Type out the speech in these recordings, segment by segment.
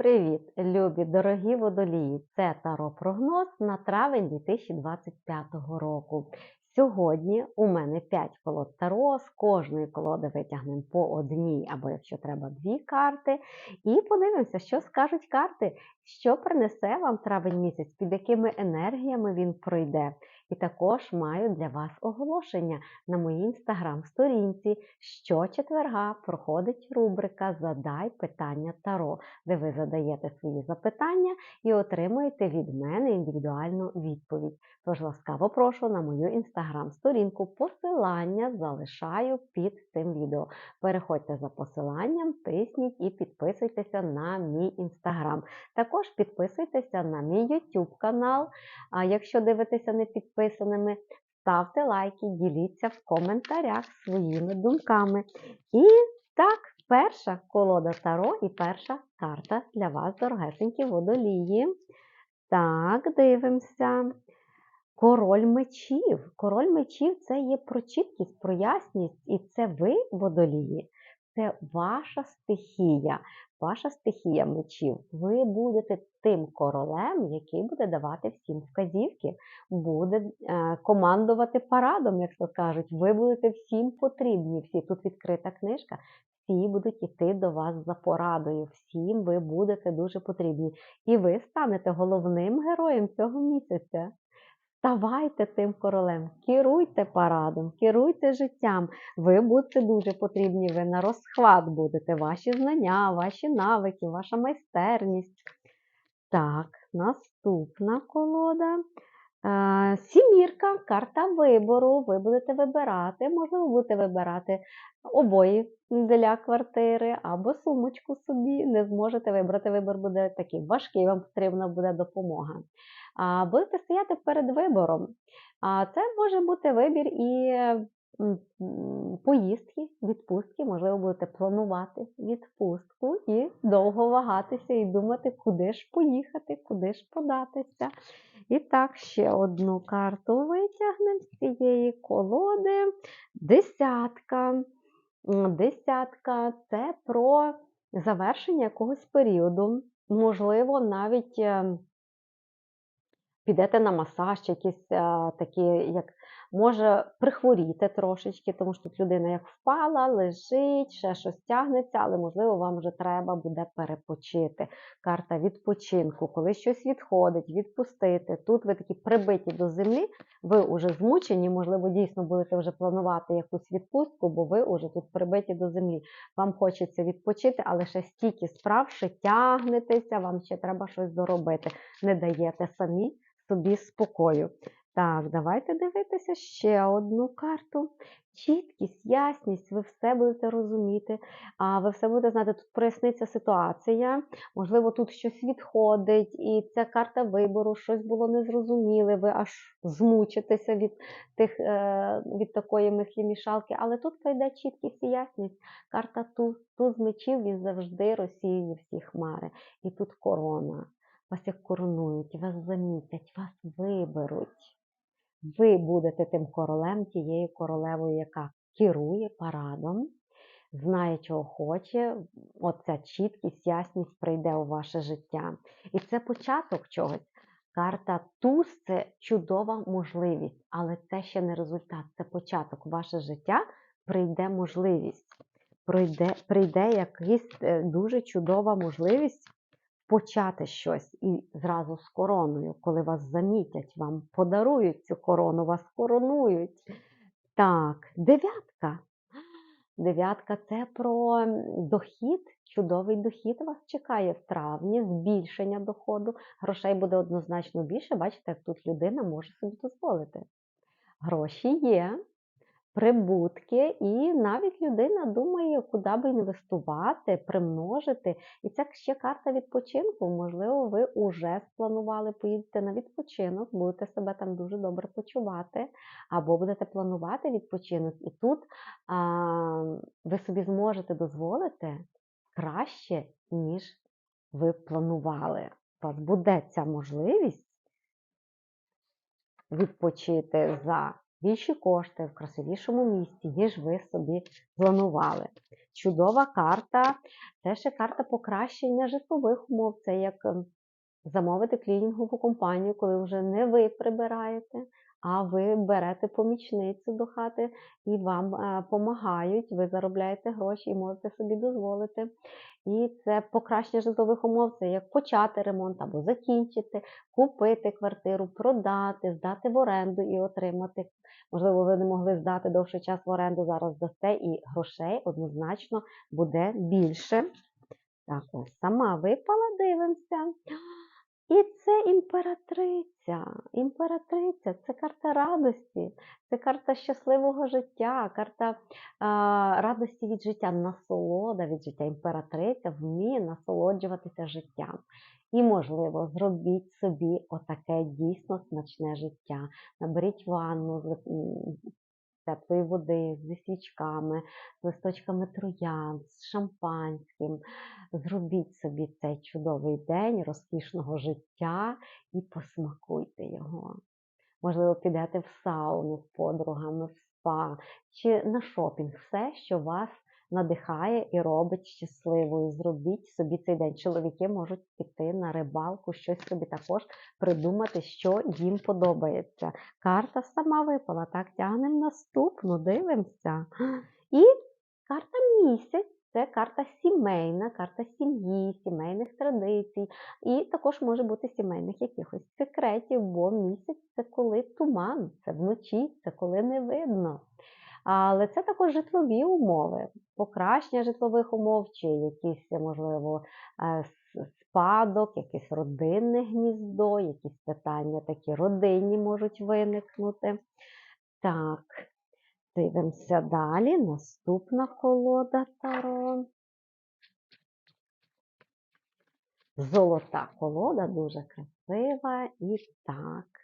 Привіт, любі дорогі водолії! Це Таро прогноз на травень 2025 року. Сьогодні у мене 5 колод Таро, з кожної колоди витягнемо по одній, або якщо треба, дві карти. І подивимося, що скажуть карти, що принесе вам травень місяць, під якими енергіями він пройде. І також маю для вас оголошення на моїй інстаграм-сторінці. Щочетверга проходить рубрика Задай питання Таро, де ви задаєте свої запитання і отримуєте від мене індивідуальну відповідь. Тож ласкаво прошу на мою інстаграм-сторінку. Посилання залишаю під цим відео. Переходьте за посиланням, тисніть і підписуйтеся на мій інстаграм. Також підписуйтеся на мій YouTube канал. А якщо дивитеся не підписаними, ставте лайки, діліться в коментарях своїми думками. І так, перша колода Таро і перша карта для вас, дорогесенькі водолії. Так, дивимося. Король мечів. Король мечів це є про чіткість, про ясність, і це ви, водолії, це ваша стихія, ваша стихія мечів. Ви будете тим королем, який буде давати всім вказівки, буде е, командувати парадом, як то кажуть. Ви будете всім потрібні. Всі тут відкрита книжка. Всі будуть йти до вас за порадою, всім ви будете дуже потрібні. І ви станете головним героєм цього місяця. Ставайте тим королем, керуйте парадом, керуйте життям. Ви будете дуже потрібні, ви на розхват будете, ваші знання, ваші навики, ваша майстерність. Так, наступна колода. Сімірка, карта вибору. Ви будете вибирати, можливо, будете вибирати обої для квартири або сумочку собі. Не зможете вибрати. Вибор буде такий важкий, вам потрібна буде допомога. Будете стояти перед вибором. Це може бути вибір і поїздки, відпустки, можливо, будете планувати відпустку і довго вагатися і думати, куди ж поїхати, куди ж податися. І так, ще одну карту витягнемо з цієї колоди. Десятка. Десятка це про завершення якогось періоду. Можливо, навіть ем, підете на масаж, якісь такі, як може прихворіти трошечки, тому що тут людина як впала, лежить, ще щось тягнеться, але, можливо, вам вже треба буде перепочити. Карта відпочинку, коли щось відходить, відпустити. Тут ви такі прибиті до землі, ви вже змучені, можливо, дійсно будете вже планувати якусь відпустку, бо ви вже тут прибиті до землі. Вам хочеться відпочити, але ще стільки справ, що тягнетеся, вам ще треба щось доробити. Не даєте самі собі спокою. Так, давайте дивитися ще одну карту. Чіткість, ясність, ви все будете розуміти, ви все будете знати, тут проясниться ситуація, можливо, тут щось відходить, і ця карта вибору, щось було незрозуміле, ви аж змучитеся від тих, е, від такої мислі-мішалки, але тут прийде чіткість і ясність. Карта туз, туз мечів він завжди розсіює всі хмари. І тут корона. Вас як коронують, вас замітять, вас виберуть. Ви будете тим королем, тією королевою, яка керує парадом, знає, чого хоче. Оця чіткість, ясність прийде у ваше життя. І це початок чогось. Карта Туз це чудова можливість, але це ще не результат, це початок. Ваше життя прийде можливість. Прийде, прийде якась е, дуже чудова можливість почати щось і зразу з короною, коли вас замітять, вам подарують цю корону, вас коронують. Так, дев'ятка. Дев'ятка це про дохід, чудовий дохід вас чекає в травні, збільшення доходу. Грошей буде однозначно більше. Бачите, як тут людина може собі дозволити. Гроші є, прибутки, і навіть людина думає, куди би інвестувати, примножити. І це ще карта відпочинку. Можливо, ви вже спланували, поїдете на відпочинок, будете себе там дуже добре почувати, або будете планувати відпочинок. І тут а, ви собі зможете дозволити краще, ніж ви планували. У вас буде ця можливість відпочити за більші кошти в красивішому місці, ніж ви собі планували. Чудова карта. Це ще карта покращення житлових умов. Це як ем, замовити клінінгову компанію, коли вже не ви прибираєте, а ви берете помічницю до хати і вам допомагають, ви заробляєте гроші і можете собі дозволити. І це покращення житлових умов, це як почати ремонт або закінчити, купити квартиру, продати, здати в оренду і отримати. Можливо, ви не могли здати довший час в оренду, зараз дасте, і грошей однозначно буде більше. Так, ось сама випала, дивимося. І це імператриця. Імператриця це карта радості, це карта щасливого життя, карта а, радості від життя, насолода від життя. Імператриця вміє насолоджуватися життям. І, можливо, зробіть собі отаке дійсно смачне життя. Наберіть ванну теплої води, зі свічками, з листочками троян, з шампанським. Зробіть собі цей чудовий день розкішного життя і посмакуйте його. Можливо, підете в сауну з подругами, в спа чи на шопінг, все, що вас надихає і робить щасливою. Зробіть собі цей день. Чоловіки можуть піти на рибалку, щось собі також придумати, що їм подобається. Карта сама випала. Так, тягнемо наступну, дивимося. І карта місяць. Це карта сімейна, карта сім'ї, сімейних традицій, і також може бути сімейних якихось секретів, бо місяць це коли туман, це вночі, це коли не видно. Але це також житлові умови, покращення житлових умов, чи якісь, можливо, е, спадок, якесь родинне гніздо, якісь питання такі родинні можуть виникнути. Так, дивимося далі. Наступна колода Таро. Золота колода, дуже красива. І так.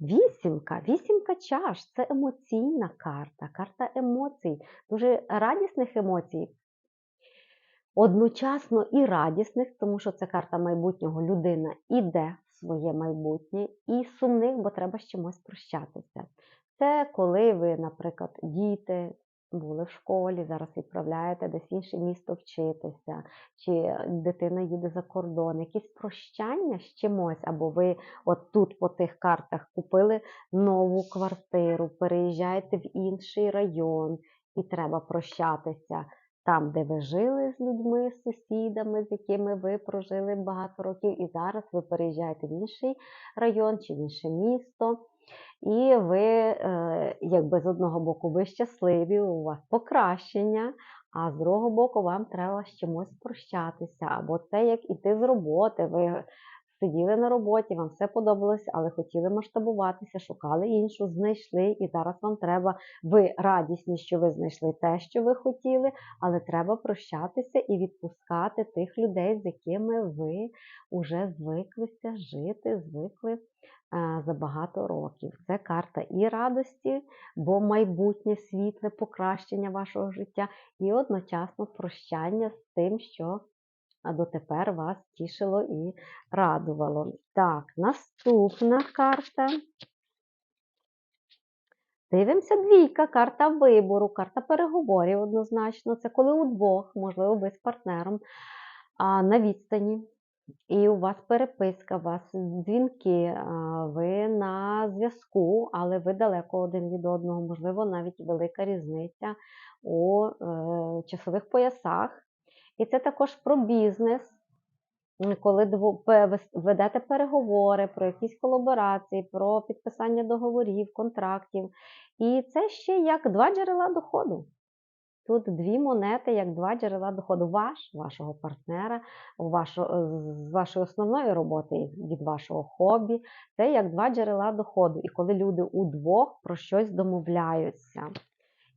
Вісімка, вісімка чаш це емоційна карта, карта емоцій, дуже радісних емоцій. Одночасно і радісних, тому що це карта майбутнього людина іде в своє майбутнє, і сумних, бо треба з чимось прощатися. Це коли ви, наприклад, діти, були в школі, зараз відправляєте десь інше місто вчитися, чи дитина їде за кордон, якісь прощання з чимось, або ви от тут по тих картах купили нову квартиру, переїжджаєте в інший район, і треба прощатися. Там, де ви жили з людьми, з сусідами, з якими ви прожили багато років, і зараз ви переїжджаєте в інший район чи в інше місто. І ви, е, якби з одного боку, ви щасливі, у вас покращення, а з другого боку, вам треба з чимось прощатися. Або це як іти з роботи. Ви сиділи на роботі, вам все подобалось, але хотіли масштабуватися, шукали іншу, знайшли, і зараз вам треба, ви радісні, що ви знайшли те, що ви хотіли, але треба прощатися і відпускати тих людей, з якими ви вже звиклися жити, звикли за багато років. Це карта і радості, бо майбутнє світле покращення вашого життя, і одночасно прощання з тим, що дотепер вас тішило і радувало. Так, наступна карта. Дивимося двійка, карта вибору, карта переговорів однозначно. Це коли удвох, можливо, ви з партнером на відстані. І у вас переписка, у вас дзвінки, ви на зв'язку, але ви далеко один від одного, можливо, навіть велика різниця у е, часових поясах. І це також про бізнес, коли ведете переговори про якісь колаборації, про підписання договорів, контрактів. І це ще як два джерела доходу. Тут дві монети, як два джерела доходу. Ваш, вашого партнера, вашого, з вашої основної роботи від вашого хобі. Це як два джерела доходу. І коли люди удвох про щось домовляються.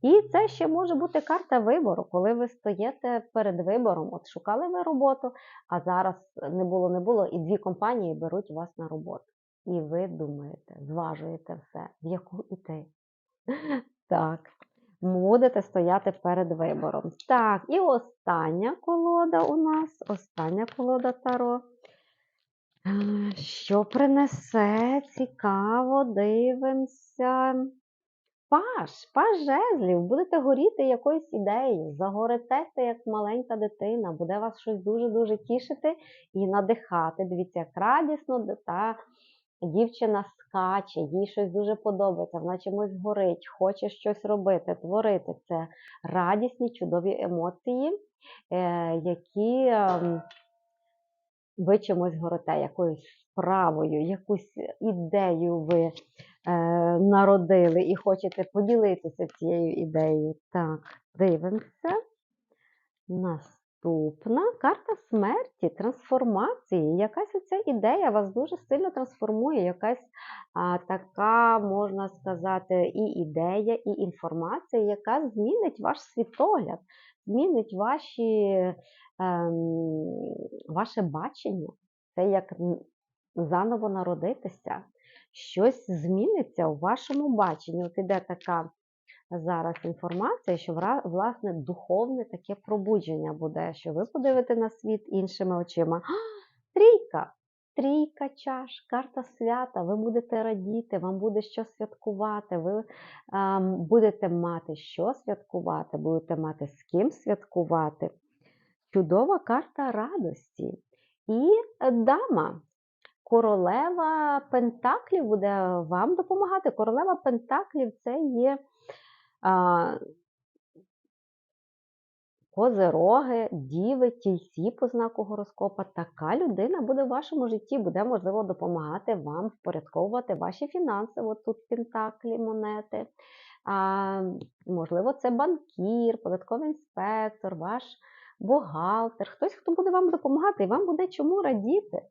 І це ще може бути карта вибору, коли ви стоїте перед вибором. От шукали ви роботу, а зараз не було, не було, і дві компанії беруть вас на роботу. І ви думаєте, зважуєте все, в яку іти. Так будете стояти перед вибором. Так, і остання колода у нас, остання колода Таро. Що принесе? Цікаво, дивимося. Паж, паж жезлів, будете горіти якоюсь ідеєю, загоритеся як маленька дитина, буде вас щось дуже-дуже тішити і надихати. Дивіться, як радісно та дівчина скаче, їй щось дуже подобається, вона чимось горить, хоче щось робити, творити. Це радісні, чудові емоції, е, які ем, ви чимось горите, якоюсь справою, якусь ідею ви е, народили і хочете поділитися цією ідеєю. Так, дивимося. Наступна карта смерті, трансформації. Якась оця ідея вас дуже сильно трансформує, якась а, така, можна сказати, і ідея, і інформація, яка змінить ваш світогляд, змінить ваші, ем, ваше бачення. Це як заново народитися. Щось зміниться у вашому баченні. От іде така зараз інформація, що власне духовне таке пробудження буде, що ви подивите на світ іншими очима. «А, Трійка! Трійка чаш, карта свята, ви будете радіти, вам буде що святкувати, ви ем, будете мати що святкувати, будете мати з ким святкувати. Чудова карта радості. І дама, королева Пентаклів буде вам допомагати. Королева Пентаклів це є козероги, діви, тільці по знаку гороскопа. Така людина буде в вашому житті, буде, можливо, допомагати вам впорядковувати ваші фінанси. От тут пентаклі, монети. А, можливо, це банкір, податковий інспектор, ваш бухгалтер, хтось, хто буде вам допомагати, і вам буде чому радіти.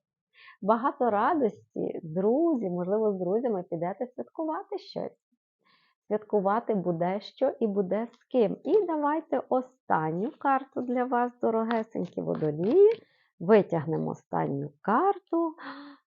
Багато радості, друзі, можливо, з друзями підете святкувати щось. Святкувати буде що і буде з ким. І давайте останню карту для вас, дорогесенькі водолії. Витягнемо останню карту.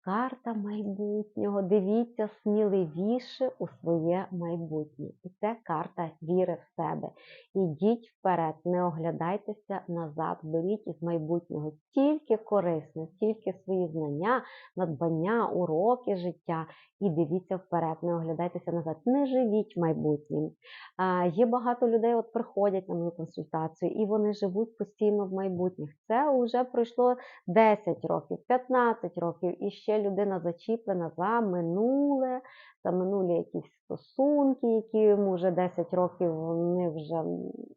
Карта майбутнього. Дивіться сміливіше у своє майбутнє. І це карта віри в себе. Ідіть вперед, не оглядайтеся назад, беріть із майбутнього тільки корисне, тільки свої знання, надбання, уроки життя. І дивіться вперед, не оглядайтеся назад, не живіть майбутнім. А, є багато людей, от приходять на мою консультацію, і вони живуть постійно в майбутніх. Це вже пройшло 10 років, 15 років, і ще людина зачіплена за минуле, за минулі якісь стосунки, які йому вже 10 років вони вже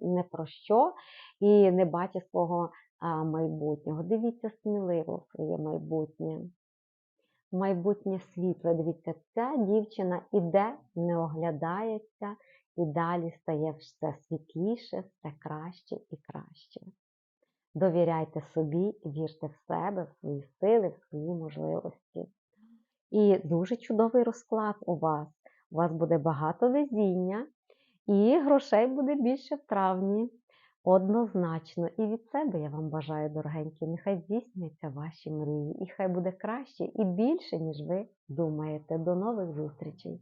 не про що, і не бачить свого майбутнього. Дивіться сміливо своє майбутнє. Майбутнє світле. Дивіться, ця дівчина іде, не оглядається, і далі стає все світліше, все краще і краще. Довіряйте собі, вірте в себе, в свої сили, в свої можливості. І дуже чудовий розклад у вас. У вас буде багато везіння, і грошей буде більше в травні. Однозначно. І від себе я вам бажаю, дорогенькі, нехай здійсняться ваші мрії, і хай буде краще і більше, ніж ви думаєте. До нових зустрічей!